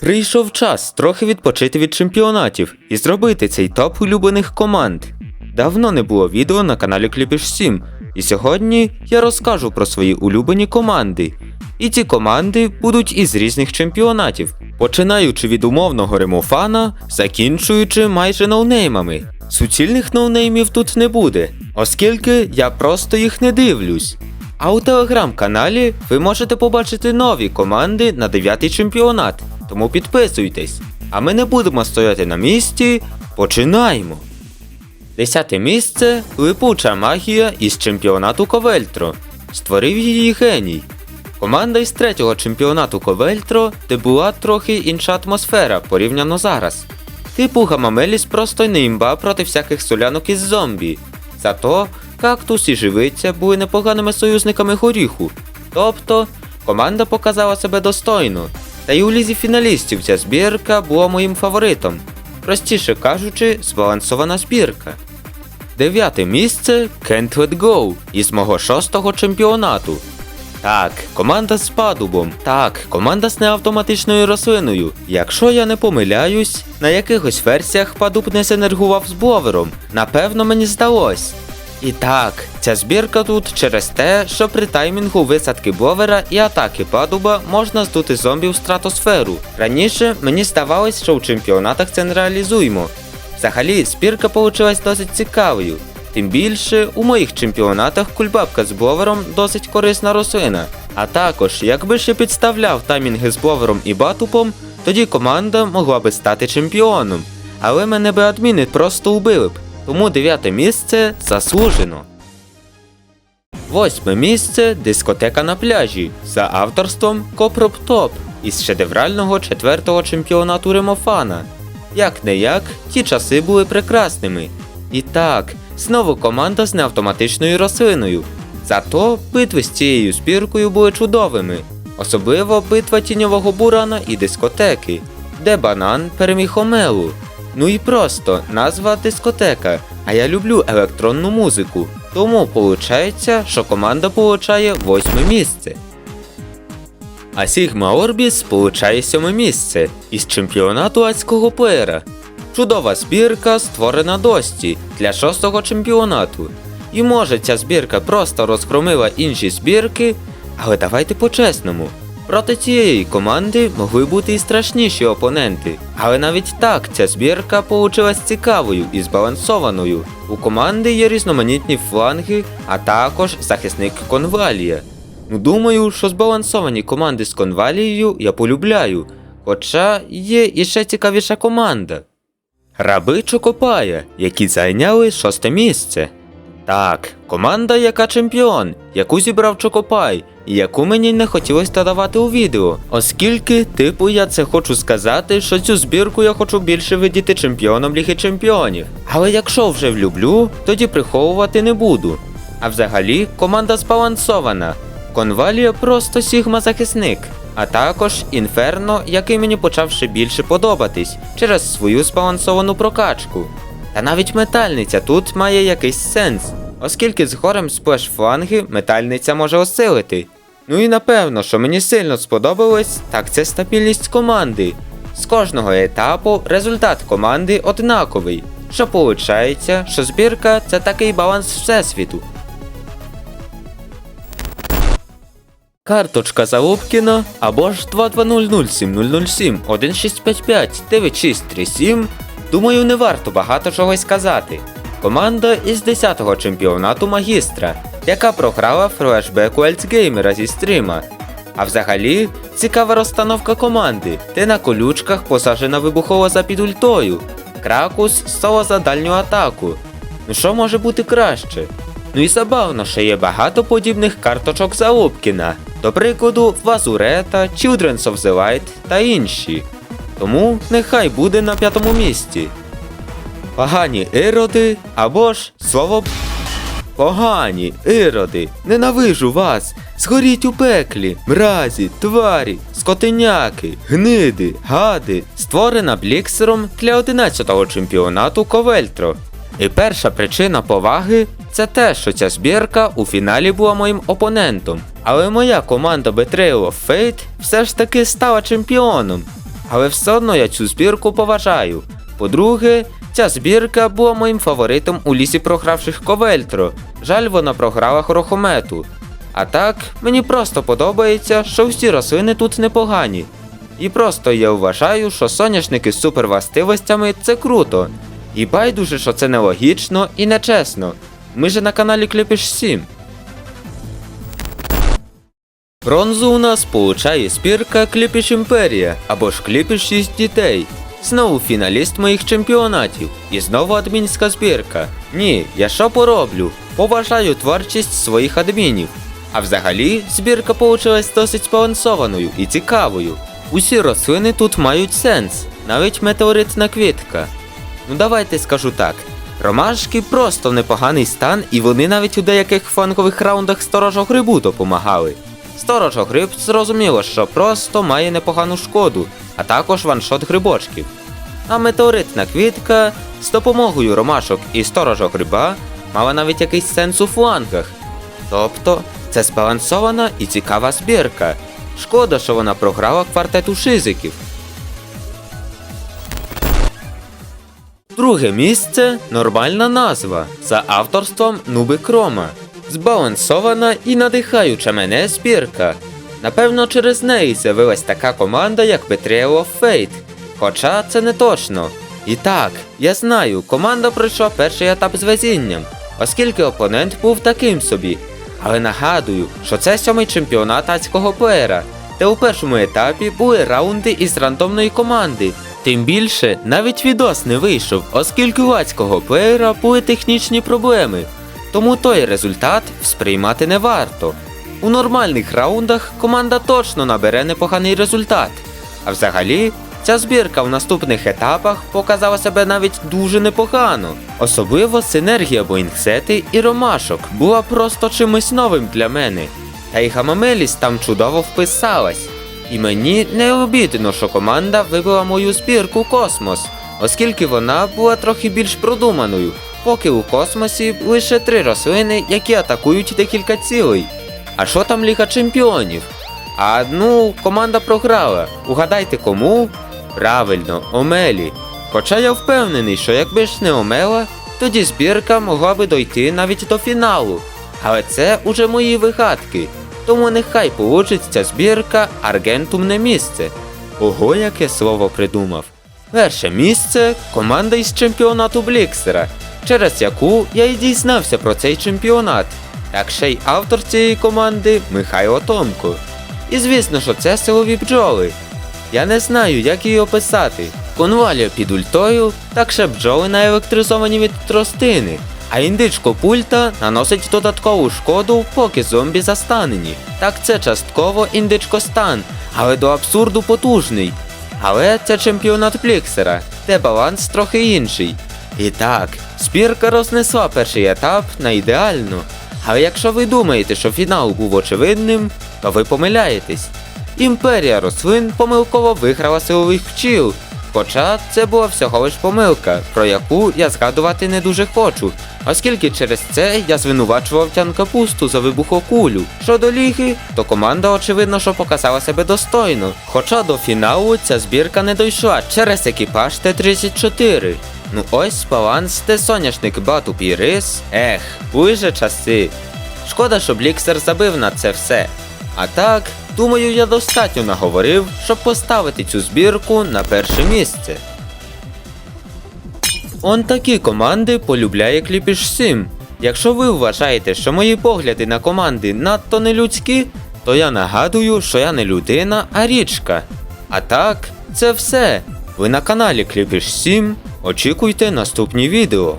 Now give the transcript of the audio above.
Прийшов час трохи відпочити від чемпіонатів і зробити цей топ улюблених команд. Давно не було відео на каналі Кліпіш 7, і сьогодні я розкажу про свої улюблені команди. І ці команди будуть із різних чемпіонатів, починаючи від умовного ремофана, закінчуючи майже ноунеймами. Суцільних ноунеймів тут не буде, оскільки я просто їх не дивлюсь. А у телеграм-каналі ви можете побачити нові команди на дев'ятий чемпіонат, тому підписуйтесь. А ми не будемо стояти на місці. Починаємо! Десяте місце липуча магія із чемпіонату Ковельтро. Створив її геній. Команда із третього чемпіонату Ковельтро, де була трохи інша атмосфера порівняно зараз. Типу Гамамеліс просто не імба проти всяких солянок із зомбі. Зато кактус і живиця були непоганими союзниками горіху. Тобто, команда показала себе достойно. Та й у лізі фіналістів ця збірка була моїм фаворитом. Простіше кажучи, збалансована збірка. Дев'яте місце Can't Let Go із мого шостого чемпіонату. Так, команда з падубом. Так, команда з неавтоматичною рослиною. Якщо я не помиляюсь, на якихось версіях падуб не синергував з бловером. Напевно, мені здалось. І так, ця збірка тут через те, що при таймінгу висадки бловера і атаки падуба можна здути зомбі в стратосферу. Раніше мені здавалось, що в чемпіонатах це не реалізуємо. Взагалі, збірка получилась досить цікавою. Тим більше у моїх чемпіонатах кульбабка з бловером досить корисна рослина. А також, якби ще підставляв таймінги з бловером і батупом, тоді команда могла би стати чемпіоном. Але мене би адміни просто убили б. Тому дев'яте місце заслужено. Восьме місце дискотека на пляжі за авторством Копроп Топ із шедеврального четвертого чемпіонату Ремофана. Як не як, ті часи були прекрасними. І так, знову команда з неавтоматичною рослиною. Зато битви з цією збіркою були чудовими, особливо битва тіньового бурана і дискотеки, де банан переміг Омелу. Ну і просто назва дискотека, а я люблю електронну музику, тому виходить, що команда получає восьме місце. А Сігма Орбіс получає сьоме місце із чемпіонату адського плеєра. Чудова збірка створена Дості для шостого чемпіонату. І може ця збірка просто розгромила інші збірки, але давайте по-чесному. Проти цієї команди могли бути і страшніші опоненти. Але навіть так ця збірка получилась цікавою і збалансованою. У команди є різноманітні фланги, а також захисник конвалія. Ну, думаю, що збалансовані команди з конвалією я полюбляю. Хоча є іще цікавіша команда. Раби Чокопая, які зайняли шосте місце. Так, команда, яка чемпіон, яку зібрав Чокопай, і яку мені не хотілося додавати у відео, оскільки, типу, я це хочу сказати, що цю збірку я хочу більше видіти чемпіоном Ліги Чемпіонів. Але якщо вже влюблю, тоді приховувати не буду. А взагалі, команда збалансована. Конвалія просто Сігма захисник, а також Інферно, який мені почав ще більше подобатись через свою збалансовану прокачку. Та навіть метальниця тут має якийсь сенс, оскільки з горем сплеш фланги метальниця може осилити. Ну і напевно, що мені сильно сподобалось, так це стабільність команди. З кожного етапу результат команди однаковий, що виходить, що збірка це такий баланс всесвіту. Карточка Залупкіна або ж 22007007 1655 9637 Думаю, не варто багато чогось сказати. Команда із 10-го чемпіонату магістра, яка програла флешбеку Ельцгеймера зі стріма. А взагалі, цікава розстановка команди, де на колючках посаджена вибухова за під ультою. Кракус соло за дальню атаку. Ну що може бути краще? Ну і забавно, що є багато подібних карточок Залупкіна, до прикладу, Вазурета, Children's of the Light та інші. Тому нехай буде на п'ятому місці. Погані іроди або ж слово Погані іроди, ненавижу вас, згоріть у пеклі, мразі, тварі, скотиняки, гниди, гади, створена Бліксером для 11-го чемпіонату Ковельтро. І перша причина поваги це те, що ця збірка у фіналі була моїм опонентом. Але моя команда Betrayal of Fate все ж таки стала чемпіоном. Але все одно я цю збірку поважаю. По-друге, ця збірка була моїм фаворитом у лісі програвших Ковельтро. Жаль, вона програла Хорохомету. А так, мені просто подобається, що всі рослини тут непогані. І просто я вважаю, що соняшники з супервластивостями це круто. І байдуже, що це нелогічно і нечесно. Ми же на каналі Кліпіш 7. Бронзу у нас получає спірка Кліпіш Імперія або ж Кліпіш 6 дітей. Знову фіналіст моїх чемпіонатів. І знову адмінська збірка. Ні, я що пороблю? Поважаю творчість своїх адмінів. А взагалі, збірка получилась досить збалансованою і цікавою. Усі рослини тут мають сенс, навіть метеоритна квітка. Ну давайте скажу так. Ромашки просто в непоганий стан, і вони навіть у деяких фанкових раундах сторожого грибу допомагали. Сторожо гриб зрозуміло, що просто має непогану шкоду, а також ваншот грибочків. А метеоритна квітка з допомогою ромашок і сторожо гриба мала навіть якийсь сенс у флангах. Тобто, це збалансована і цікава збірка. Шкода, що вона програла квартету шизиків. Друге місце нормальна назва за авторством Нуби Крома. Збалансована і надихаюча мене збірка. Напевно, через неї з'явилась така команда, як Betrayal of Fate. Хоча це не точно. І так, я знаю, команда пройшла перший етап з везінням, оскільки опонент був таким собі. Але нагадую, що це сьомий чемпіонат адського плеєра, де у першому етапі були раунди із рандомної команди. Тим більше, навіть відос не вийшов, оскільки у адського плеєра були технічні проблеми. Тому той результат сприймати не варто. У нормальних раундах команда точно набере непоганий результат. А взагалі, ця збірка в наступних етапах показала себе навіть дуже непогано. Особливо синергія Боїнгсети і Ромашок була просто чимось новим для мене. Та й Гамамеліс там чудово вписалась. І мені не обідно, що команда вибила мою збірку Космос, оскільки вона була трохи більш продуманою, поки у космосі лише три рослини, які атакують декілька цілей. А що там Ліга Чемпіонів? А ну, команда програла. Угадайте кому? Правильно, Омелі. Хоча я впевнений, що якби ж не Омела, тоді збірка могла би дойти навіть до фіналу. Але це уже мої вигадки. Тому нехай получиться збірка Аргентумне місце. Ого, яке слово придумав. Перше місце команда із чемпіонату Бліксера, через яку я й дізнався про цей чемпіонат. Так ще й автор цієї команди Михайло Томко. І звісно, що це силові бджоли. Я не знаю, як її описати. Конвалія під ультою, так ще бджоли наелектризовані від тростини, а індичко пульта наносить додаткову шкоду, поки зомбі застанені. Так це частково індичко стан, але до абсурду потужний. Але це чемпіонат Пліксера, де баланс трохи інший. І так, спірка рознесла перший етап на ідеально. Але якщо ви думаєте, що фінал був очевидним, то ви помиляєтесь. Імперія рослин помилково виграла силових пчіл. Хоча це була всього лиш помилка, про яку я згадувати не дуже хочу, оскільки через це я звинувачував Тян Капусту за вибухокулю. Щодо ліги, то команда очевидно, що показала себе достойно. Хоча до фіналу ця збірка не дійшла через екіпаж Т-34. Ну ось баланс, де соняшник Батуп і Рис. Ех, були же часи. Шкода, що Бліксер забив на це все. А так, думаю, я достатньо наговорив, щоб поставити цю збірку на перше місце. Он такі команди полюбляє Кліпіш 7. Якщо ви вважаєте, що мої погляди на команди надто нелюдські, то я нагадую, що я не людина, а річка. А так, це все. Ви на каналі Кліпіш 7. Очікуйте наступні відео.